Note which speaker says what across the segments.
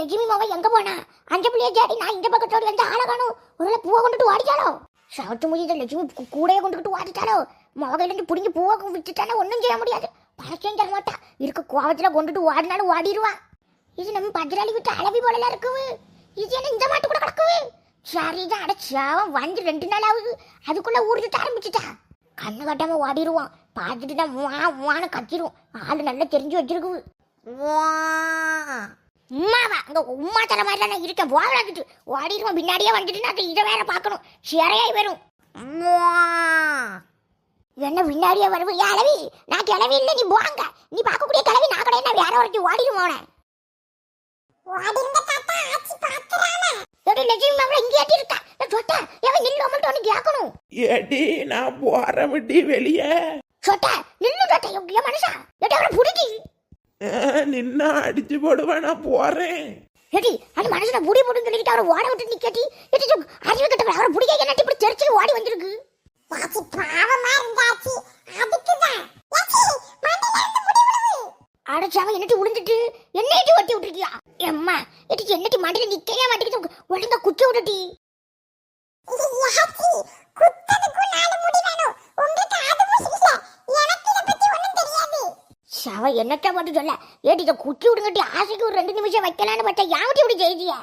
Speaker 1: லட்சுமி மாவா எங்க போனா? அந்த பிள்ளைய ஜாடி நான் இந்த பக்கத்தோடு வந்து ஆளை காணும். ஒருவேளை பூவை கொண்டுட்டு ஓடிட்டாலோ சவத்து முடி லட்சுமி கூடையை கொண்டுக்கிட்டு கொண்டுகிட்டு ஓடிட்டாலோ பிடிங்கி பூவை விட்டுட்டானா? ஒன்றும் செய்ய முடியாது. பழக்கம் தர மாட்டா. இருக்க கோவத்தில் கொண்டுட்டு ஓடினாலும் ஓடிடுவான் இது நம்ம பஜ்ராளி விட்டு அளவி போலலாம் இருக்குது. இது என்ன இந்த மாட்டு கூட கிடக்குது சரிதான் அடைச்சாவன் வந்து ரெண்டு நாள் ஆகுது. அதுக்குள்ளே ஊறிட்டு ஆரம்பிச்சுட்டா. கண்ணு கட்டாமல் ஓடிடுவான். பார்த்துட்டு தான் வா வான்னு கத்திடுவோம் ஆள் நல்லா தெரிஞ்சு வச்சிருக்குது. வா. உமாவா அங்க உமா தர மாதிரி நான் இருக்கேன் போகலாக்கிட்டு ஓடிடுவோம் பின்னாடியே வந்துட்டு நான் இதை வேற பார்க்கணும். சிறையாய் வரும். உம்மா. என்ன பின்னாடியே வருவோம் கிளவி நான் கிளவி இல்லை நீ போங்க. நீ பார்க்கக்கூடிய கிளவி நான் கிடையாது வேற வரைக்கும் கேட்கணும்.
Speaker 2: ஏடி நான் போறேன் வெளியே.
Speaker 1: சொட்டா நில்லு சொட்டா மனுஷா. எடி அவரை
Speaker 2: நின்னா அடிச்சு போடுவேன் நான் போறேன்.
Speaker 1: எடி அந்த மனுஷனை புடி புடின்னு சொல்லிட்டு அவரை ஓட விட்டு சொ- அறிவு கட்டவன் அவரை பிடிக்க என்ன இப்படி தெரிச்சு ஓடி வந்திருக்கு? யாச்சி பாவமா இருந்தாச்சு. அதுக்குதான். அடைச்சாவன் என்னட்டு விழுந்துட்டு என்னைட்டு ஒட்டி விட்டுருக்கியா? எம்மா என்னட்டி மாட்டில நிக்கவே மாட்டேங்குது. ஒழுங்கா குச்சி விட்டுட்டி சவ என்னத்த மட்டும் சொல்ல? ஏடி இதை குச்சி விடுங்கட்டி ஆசைக்கு ஒரு ரெண்டு நிமிஷம் வைக்கலான்னு பார்த்தா யாவட்டி இப்படி செய்தியா?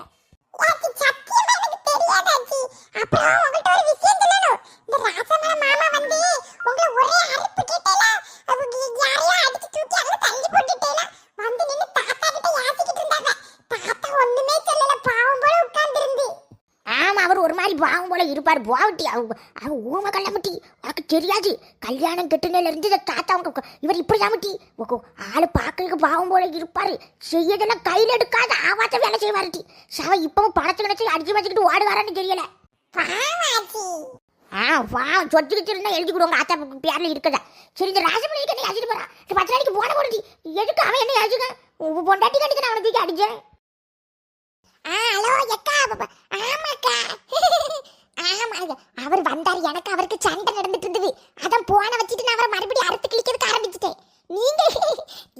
Speaker 1: ஆமா அவர் ஒரு மாதிரி பாவம் போல இருப்பார். போவட்டி அவ அவ ஊம உனக்கு தெரியாது. கல்யாணம் கெட்டுனல இருந்து இந்த தாத்தா அவங்க இவர் இப்படி தாமட்டி ஆளு பார்க்கறதுக்கு பாவம் போல இருப்பாரு. செய்யதெல்லாம் கையில எடுக்காத ஆவாத்த வேலை செய்வாருட்டி சவ இப்பவும் பணத்தை நினைச்சு அடிச்சு வச்சுக்கிட்டு ஓடுவாரான்னு தெரியல. ஆ வா சொத்துக்கிட்டு இருந்தா எழுதி கொடுங்க ஆத்தா பேர்ல இருக்குதா. சரி இந்த ராசமணிக்கு என்ன அடிச்சுட்டு போறான் பத்து நாளைக்கு போன போடுடி எதுக்கு அவன் என்ன அடிச்சுக்க பொண்டாட்டி கண்டிக்க நான் அவனை தூக்கி அடிச்சேன். ஆ ஹலோ எக்கா ஆமாக்கா. ஆமாங்க அவர் வந்தார் எனக்கு அவருக்கு சண்டை நடந்துட்டு இருந்தது அதான் போன வச்சுட்டு நான் அவரை மறுபடியும் அறுத்து கிழிக்கிறதுக்கு ஆரம்பிச்சிட்டேன். நீங்க?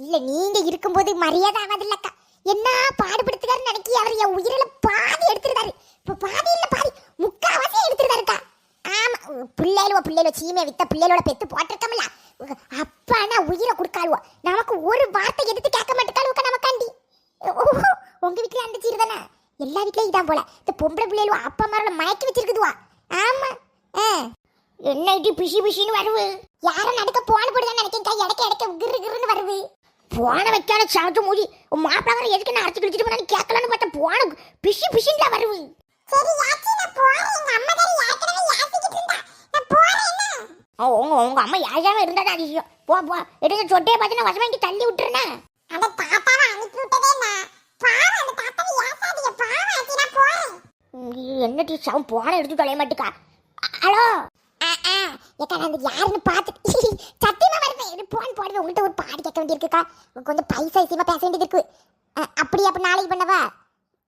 Speaker 1: இல்ல நீங்க இருக்கும்போது மரியாதை ஆகாதில்லக்கா. என்ன பாடுபடுத்துக்காரு நினைக்கி அவர் என் உயிரில பாதி எடுத்துருக்காரு இப்ப பாதி இல்ல பாதி முக்காவாசி எடுத்துருக்காருக்கா ஆமா பிள்ளைகளோ பிள்ளைகளோ சீமையை வித்த பிள்ளைகளோட பெத்து போட்டிருக்கோம்ல. அப்பானா உயிரை கொடுக்காளுவோ. நமக்கு ஒரு வார்த்தை எடுத்து கேட்க மாட்டேக்காளுவக்கா நமக்காண்டி. ஓஹோ உங்க வீட்டுல அந்த சீர் தானே? எல்லா வீட்லயும் இதான் போல. இந்த பொம்பளை பிள்ளைகளும் அப்பா அம்மாவோட மயக்கி வச்சிருக்குதுவா. ஆமா. ஆ. என்ன இது பிசி பிசின்னு வருவு? யாரும் நடக்க போன போடுதான் நினைக்கிறேன். இடக்க இடக்க கிரு கிருன்னு வருவு. போன வைக்காத சாத்து மூடி உன் மாப்பிள்ள எதுக்கு நான் அரைச்சு கிழிச்சிட்டு போனான்னு கேட்கலன்னு பார்த்தா போன பிசி பிசின்னு வருவு. சரி யாச்சி நான் போறேன். எங்க அம்மா தான் ஏற்கனவே யாசிக்கிட்டு இருந்தா. நான் போறேன் உங்க உங்க அம்மா யாராம இருந்தா அதிசயம். போ போ. எடுத்து சொட்டையை பார்த்து நான் வசமாக்கி தள்ளி விட்டுறேன் அந்த தாத்தாவை அனுப்பி விட்டதே நான். பாவம் அந்த தாத்தாவை ஏசாதீங்க பாவம் ஆச்சி நான் போறேன் என்ன டீ சவன் போன எடுத்து தொலைய மாட்டுக்கா. ஹலோ? ஆ ஆ. ஏக்கா நான் யாருன்னு பார்த்துட்டு சத்தியமா வருவேன் இது போன் போடுறது உங்கள்கிட்ட ஒரு பாடி கேட்க வேண்டியிருக்குக்கா. உங்களுக்கு வந்து பைசா விஷயமா பேச வேண்டியது இருக்கு அப்படி அப்போ நாளைக்கு பண்ணவா?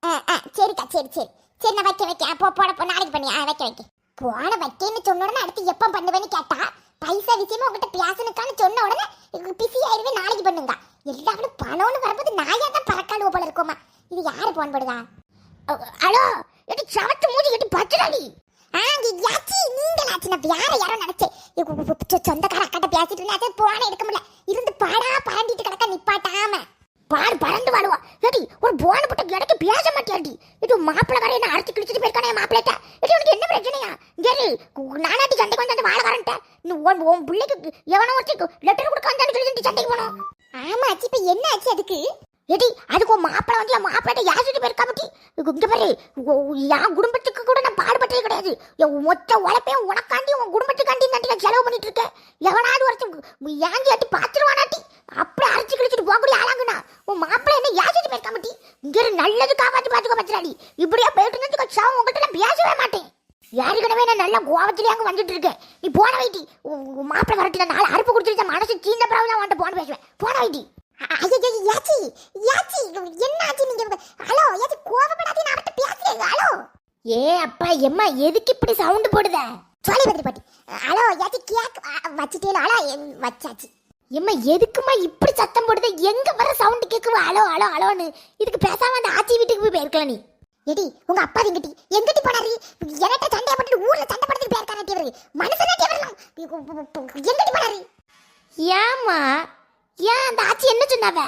Speaker 1: ஆ ஆ. சரிக்கா சரி சரி. சரி நான் வைக்க வைக்க. அப்போ போட போ. நாளைக்கு பண்ணி ஆ வைக்க வைக்க. போன வைக்கன்னு சொன்ன உடனே அடுத்து எப்போ பண்ணுவேன்னு கேட்டா பைசா விஷயமா உங்கள்கிட்ட பேசணுக்கான்னு சொன்ன உடனே பிஸி ஆயிருவே நாளைக்கு பண்ணுங்க. எல்லாரும் பணம்னு வரும்போது நாயாக தான் பறக்காளுவ போல இருக்கோமா? இது யாரு போன் போடுதா? ஹலோ எடி சவத்து மூஞ்சி எடி பச்சடாடி ஆ யாச்சி நீங்களாச்சு நான் வேற யாரோ நினைச்சேன் சொந்தக்கார அக்காட்ட பேசிட்டு இருந்தாச்சு போன எடுக்க முடியல. இருந்து பாடா பறண்டிட்டு கிடக்க நிப்பாட்டாம. பாடு பறந்து வாழுவா ஏடி ஒரு போன போட்ட கிடைக்க பேச மாட்டேன் இது மாப்பிள்ளை வர என்ன அரைச்சு கிழிச்சிட்டு போயிருக்கானே மாப்பிள்ளைட்ட இது உனக்கு என்ன பிரச்சனையா? சரி நானாட்டி சண்டைக்கு வந்து அந்த வாழ வரன்ட்டேன் உன் பிள்ளைக்கு எவனோ ஒருத்தி லெட்டர் கொடுக்க வந்தான்னு சொல்லி சண்டைக்கு போனோம். ஆமா ஆச்சு என்ன ஆச்சு அதுக்கு? எடி அதுக்கு உன் மாப்பிள்ளை வந்து என் மாப்பிள்ளை யாசிட்டு போயிருக்கா பத்தி இங்க பாரு. என் குடும்பத்துக்கு கூட நான் பாடுபட்டதே கிடையாது. என் மொத்த உழைப்பையும் உனக்காண்டி உன் குடும்பத்துக்காண்டி நாட்டி நான் செலவு பண்ணிட்டு இருக்கேன் எவனாவது ஒருத்தன் ஏஞ்சி அட்டி பார்த்துருவானாட்டி அப்படி அரைச்சி கிழிச்சிட்டு போகக்கூடிய ஆளாங்கண்ணா. உன் மாப்பிள்ளை என்ன யாசிட்டு போயிருக்கா பத்தி இங்கே நல்லது காப்பாற்றி பார்த்துக்க பச்சராடி இப்படியா போயிட்டு இருந்ததுக்கு சாவும் உங்ககிட்ட நான் பேசவே மாட்டேன். ஏற்கனவே நான் நல்லா கோவத்திலே அங்கே வந்துட்டு இருக்கேன். நீ போன வைட்டி மாப்பிள்ளை வரட்டு நான் நாலு அறுப்பு கொடுத்துருச்சேன் மனசு சீந்த பிறகு தான் வந்துட்டு போன பேசுவேன். போன வைட்டி ஐயோ யாச்சி யாச்சி என்ன ஆச்சு நீங்க ஹலோ யாச்சி கோவப்படாதே நான் அவர்கிட்ட பேசுறேன் ஹலோ ஏ அப்பா எம்மா எதுக்கு இப்படி சவுண்ட் போடுத? சொல்லி பத்திரி பாட்டி ஹலோ யாச்சி கேக் வச்சிட்டேல ஹலோ வச்சாச்சு. எம்மா எதுக்குமா இப்படி சத்தம் போடுத? எங்க வர சவுண்ட் கேட்கும் ஹலோ ஹலோ ஹலோன்னு. இதுக்கு பேசாம அந்த ஆச்சி வீட்டுக்கு போய் வந்திருக்கலாம் நீ. எடி உங்க அப்பா எங்கிட்டி? எங்கிட்டி போனாரு? என்கிட்ட சண்டை போட்டு ஊர்ல சண்டை படுத்துட்டு போயிருக்காரு காராட்டி அவரு மனுஷனாட்டி வரலாம் எங்கடி போனாரு? ஏமா ஏன் அந்த ஆச்சி என்ன சொன்னாவ?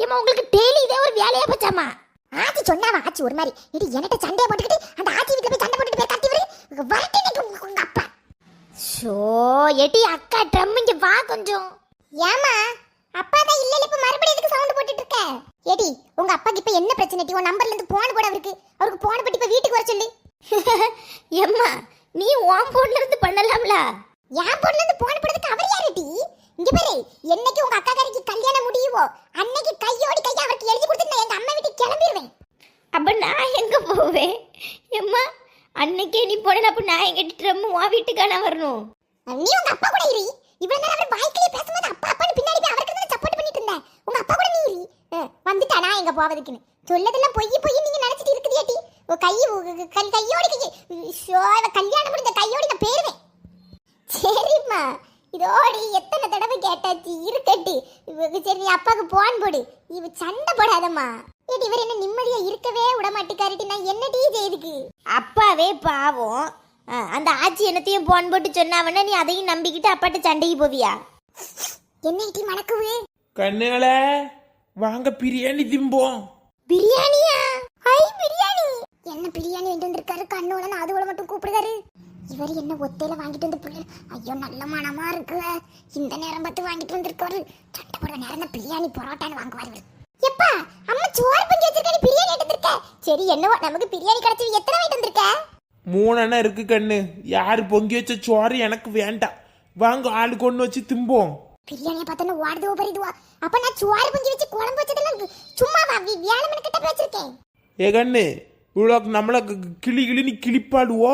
Speaker 1: ஏமா உங்களுக்கு டெய்லி இதே ஒரு வேலையா போச்சாமா ஆச்சி சொன்னாவ? ஆச்சி ஒரு மாதிரி. எடி என்கிட்ட சண்டையை போட்டுக்கிட்டு அந்த ஆச்சி வீட்டுல போய் சண்டை போட்டுட்டு பேர் காட்டி அவரு வரட்டே உங்க அப்பா. ஷோ எடி அக்கா ட்ரம் இங்க வா கொஞ்சம். ஏமா அப்பா தான் இல்ல இப்ப மறுபடியும் எதுக்கு சவுண்ட் போட்டுட்டு இருக்க? எடி உங்க அப்பாக்கு இப்ப என்ன பிரச்சனை டி? உன் நம்பர்ல இருந்து போன் போட அவருக்கு. அவருக்கு போன் பட்டி இப்ப வீட்டுக்கு வர சொல்லு. எம்மா நீ உன் போன்ல இருந்து பண்ணலாம்ல. என் போன்ல இருந்து போன் போடுறதுக்கு அவர் யாரு டி? இங்க பாரு என்னைக்கு உங்க அக்கா காரிக்கு கல்யாணம் முடியுவோ அன்னைக்கு கையோடி கையா அவருக்கு எழுதி கொடுத்து எங்க அம்மா வீட்டுக்கு கிளம்பிடுவேன். அப்ப நான் எங்க போவேன்? எம்மா அன்னைக்கே நீ போன அப்ப நான் எங்க ட்ரம் உன் வீட்டுக்கான வரணும். நீ உங்க அப்பா கூட இரு. இவ்வளவு நேரம் அவர் பைக்லயே பேசும்போது அப்பா அப்பான்னு பின்னாடி போய் அவருக்கு தான் சப்போர்ட் பண்ணிட்டு இருந்தேன் உங்க அப்பா கூட நீ இரு. வந்துட்டா நான் எங்க போவதுக்குன்னு. சொல்லதெல்லாம் பொய் பொய் நீங்க நினைச்சிட்டு இருக்குதியாட்டி ஓ கை கையோடி கை கல்யாணம் முடிஞ்ச கையோடி நான் பேருவேன் சரிம்மா. இதோடி எத்தனை தடவை கேட்டாச்சு? இருக்கட்டு. சரி நீ அப்பாவுக்கு போன் போடு. இவ சண்டை போடாதம்மா. ஏடி இவர் என்ன நிம்மதியா இருக்கவே விட மாட்டேக்காரிட்டி நான் என்னடி செய்துக்கு? அப்பாவே பாவம். அந்த ஆச்சி என்னத்தையும் போன் போட்டு சொன்னாவன்னா நீ அதையும் நம்பிக்கிட்டு அப்பாட்ட சண்டைக்கு போவியா? என்ன இட்டி மணக்குவு?
Speaker 2: கண்ணுகளே வாங்க பிரியாணி திம்போம்.
Speaker 1: பிரியாணியா? ஹை பிரியாணி. என்ன பிரியாணி வாங்கிட்டு வந்திருக்காரு கண்ணோட அதுவள மட்டும் கூப்பிடுறாரு. இவர் என்ன ஒத்தையில வாங்கிட்டு வந்து புள்ள? ஐயோ நல்ல மனமா இருக்கு. இந்த நேரம் பார்த்து வாங்கிட்டு வந்திருக்காரு சட்டை போடுற நேரம் பிரியாணி பரோட்டான்னு வாங்குவாரு இவரு. எப்பா அம்மா சோறு பஞ்சு வச்சிருக்க பிரியாணி எடுத்து வந்திருக்க? சரி என்னவோ நமக்கு பிரியாணி கிடைச்சது எத்தனை வாங்கிட்டு வந்திருக்க?
Speaker 2: மூணு இருக்கு கண்ணு. யாரு பொங்கி வச்ச சோறு எனக்கு வேண்டாம். வாங்க ஆளுக்கு ஒன்று வச்சு திம்போம்.
Speaker 1: பிரியாணியை பார்த்தோன்னா ஓடுதோ பரிதுவா அப்ப நான் சோறு பஞ்சு வச்சு குழம்பு வச்சதெல்லாம் சும்மாவா? வியாழமன் கிட்ட வச்சிருக்கேன்.
Speaker 2: ஏ கண்ணு இவ்வளோ நம்மளை கிளி கிளின்னு கிளிப்பாடுவோ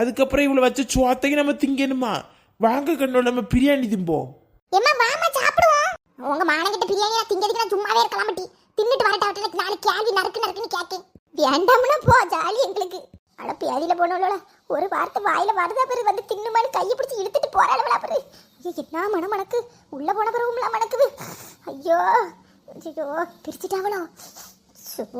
Speaker 2: அதுக்கப்புறம் இவ்வளோ வச்ச சோத்தைக்கு நம்ம திங்கணுமா? வாங்க கண்ணு நம்ம பிரியாணி திம்போம்.
Speaker 1: என்ன வாமா சாப்பிடுவோம். உங்க மானங்கிட்ட பிரியாணி நான் திங்கிறதுக்கு நான் சும்மாவே இருக்கலாம் மாட்டி தின்னுட்டு வரட்ட அவட்ட நாலு கேள்வி நறுக்கு நறுக்குன்னு கேட்கேன் வேண்டாம்னா போ ஜாலி எங்களுக்கு. அட பேதியில போனவளோட ஒரு வார்த்தை வாயில வருதா பிறகு வந்து தின்னுமான்னு கையை பிடிச்சி இழுத்துட்டு போறாளவளா பிறகு. ஐயோ என்ன மனம் மணக்கு உள்ள போன பிறகும்லாம் மணக்குது. ஐயோ ஐயோ பிரிச்சுட்டாவளோ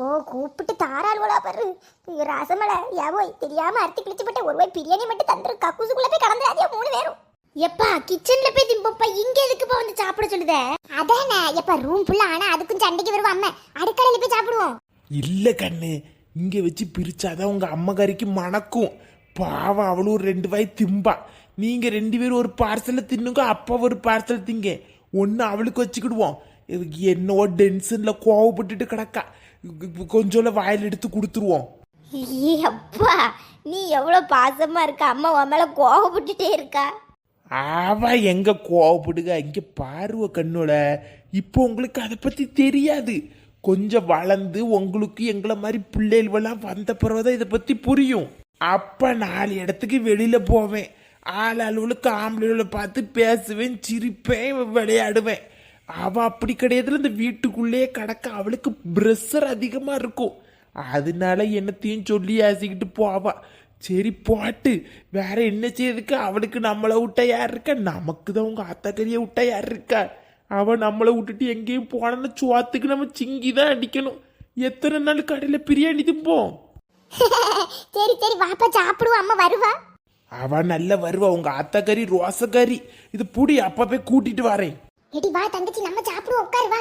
Speaker 1: ஓ கூப்பிட்டு தாராளுவளா பாரு. ஐயோ ரசமலை ஏவோய் தெரியாம அறுத்து கிழிச்சு போட்ட ஒரு வாய் பிரியாணி மட்டும் தந்துரு கக்கூசுக்குள்ள போய் கலந்துடாதே மூணு பேரும். எப்பா கிச்சன்ல போய் திம்பப்பா இங்க எதுக்குப்பா வந்து சாப்பிட சொல்லுதே? அதானே எப்பா ரூம் ஃபுல்லா ஆனா அதுக்கும் சண்டைக்கு வருவோம் அம்மா. அடுக்கலையில போய் சாப்பிடுவோம்.
Speaker 2: இல்லை கண்ணு இங்கே வச்சு பிரிச்சாதான் உங்கள் அம்மகாரிக்கு மணக்கும். பாவம் அவளும் ஒரு ரெண்டு வாய் திம்பா. நீங்கள் ரெண்டு பேரும் ஒரு பார்சலை தின்னுங்க அப்பா ஒரு பார்சல் திங்க. ஒன்று அவளுக்கு வச்சுக்கிடுவோம். இதுக்கு என்னவோ டென்ஷனில் கோவப்பட்டுட்டு கிடக்கா. கொஞ்சம் வாயில் எடுத்து கொடுத்துருவோம்
Speaker 1: அப்பா நீ எவ்வளவு பாசமா இருக்க? அம்மா உன் மேல கோவப்பட்டுட்டே இருக்கா?
Speaker 2: அவ எங்க கோவப்படுக? இங்க பாருவ கண்ணோட. இப்போ உங்களுக்கு அதை பத்தி தெரியாது. கொஞ்சம் வளர்ந்து உங்களுக்கு எங்களை மாதிரி பிள்ளைகளெல்லாம் வந்த பிறகுதான் இதை பத்தி புரியும். அப்ப நாலு இடத்துக்கு வெளியில போவேன். ஆள் அளவுக்கு ஆம்பளைகளை பார்த்து பேசுவேன் சிரிப்பேன் விளையாடுவேன். அவ அப்படி கிடையாதுல இந்த வீட்டுக்குள்ளேயே கிடக்க அவளுக்கு ப்ரெஷர் அதிகமா இருக்கும். அதனால என்னத்தையும் சொல்லி ஆசிக்கிட்டு போவா. சரி போட்டு. வேற என்ன செய்யறதுக்கு? அவளுக்கு நம்மளை விட்டா யார் இருக்கா? நமக்கு தான் உங்க அத்தக்கறியை விட்டா யார் இருக்கா? அவ நம்மளை விட்டுட்டு எங்கேயும் போனோம்னா சுவாத்துக்கு நம்ம சிங்கி தான் அடிக்கணும். எத்தனை நாள் கடையில் பிரியாணி திம்போம்?
Speaker 1: சரி சரி வாப்பா சாப்பிடுவோம். அம்மா வருவா.
Speaker 2: அவ நல்ல வருவா. உங்க அத்தக்கறி ரோசக்கறி இது புடி அப்ப போய் கூட்டிட்டு வரேன்.
Speaker 1: எடி வா தங்கச்சி நம்ம சாப்பிடுவோம் உட்காரு வா.